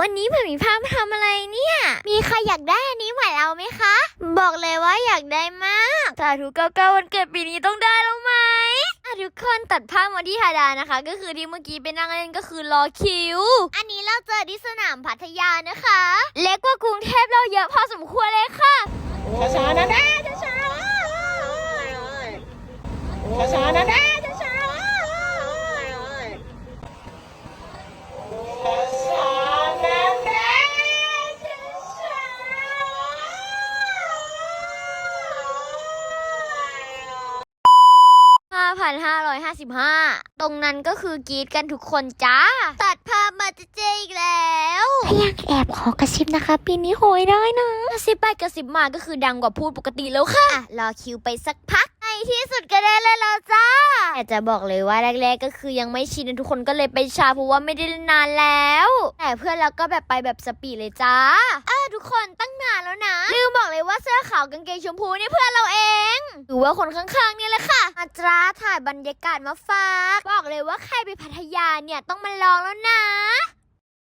วันนี้ผมมีภาพทำอะไรเนี่ย มีใครอยากได้อันนี้เหมือนเราไหมคะ บอกเลยว่าอยากได้มากสาธุเก้าเก้าวันเกิดปีนี้ต้องได้แล้วไหมอะทุกคนตัดภาพมาที่ฮาดานะคะ ก็คือที่เมื่อกี้ไปนั่งเล่นก็คือรอคิว อันนี้เราเจอที่สนามพัทยานะคะ เล็กกว่ากรุงเทพเราเยอะพอสมควรเลยค่ะช้าๆนะแม่ช้าๆช้าๆ 5,555 ตรงนั้นก็คือกรีดกันทุกคนจ้า ตัดภาพมาเจเจอีกแล้วพยังแอบขอกระซิบนะคะ ปีนี้โหยได้นะ กระซิบไปกระซิบมาก็คือดังกว่าพูดปกติแล้วค่ะอะรอคิวไปสักพักในที่สุดก็ได้เลยแล้วจ้าแต่จะบอกเลยว่าแรกๆ ก็คือยังไม่ชินทุกคนก็เลยไปช้าเพราะว่าไม่ได้เล่นนานแล้ว แต่เพื่อนเราก็แบบไปแบบสปีดเลยจ้าเออทุกคนตั้งนานแล้วนะ ลืมบอกเลยว่าเสื้อขาวกางเกงชมพูเนี่ยเพื่อนเราเอง หรือว่าคนข้างๆเนี่ยแหละค่ะมาจ้าถ่ายบรรยากาศมาฝาก บอกเลยว่าใครไปพัทยาเนี่ยต้องมาลองแล้วนะ